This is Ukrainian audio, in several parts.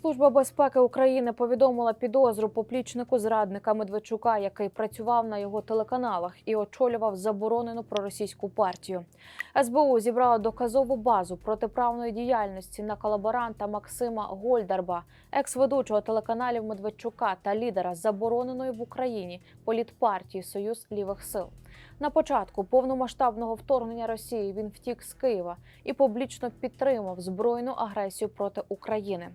Служба безпеки України повідомила підозру поплічнику зрадника Медведчука, який працював на його телеканалах і очолював заборонену проросійську партію. СБУ зібрала доказову базу протиправної діяльності на колаборанта Максима Гольдарба, екс-ведучого телеканалів Медведчука та лідера забороненої в Україні політпартії Союз лівих сил. На початку повномасштабного вторгнення Росії він втік з Києва і публічно підтримав збройну агресію проти України.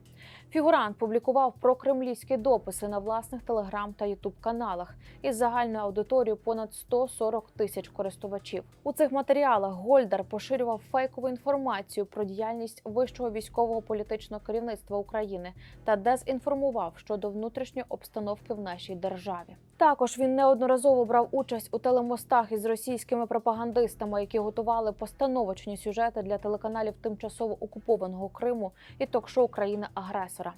Фігурант публікував прокремлівські дописи на власних телеграм та ютуб каналах із загальною аудиторією понад 140 тисяч користувачів. У цих матеріалах Гольдар поширював фейкову інформацію про діяльність вищого військового політичного керівництва України та дезінформував щодо внутрішньої обстановки в нашій державі. Також він неодноразово брав участь у телемостах із російськими пропагандистами, які готували постановочні сюжети для телеканалів тимчасово окупованого Криму і ток-шоу країни-агресора.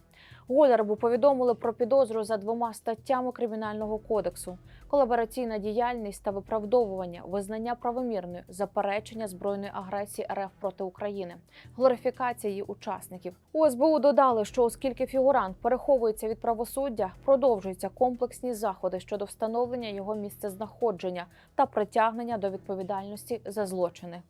Голярбу повідомили про підозру за двома статтями кримінального кодексу: колабораційна діяльність та виправдовування, визнання правомірною, заперечення збройної агресії РФ проти України, глорифікація її учасників. У СБУ додали, що оскільки фігурант переховується від правосуддя, продовжуються комплексні заходи щодо встановлення його місцезнаходження та притягнення до відповідальності за злочини.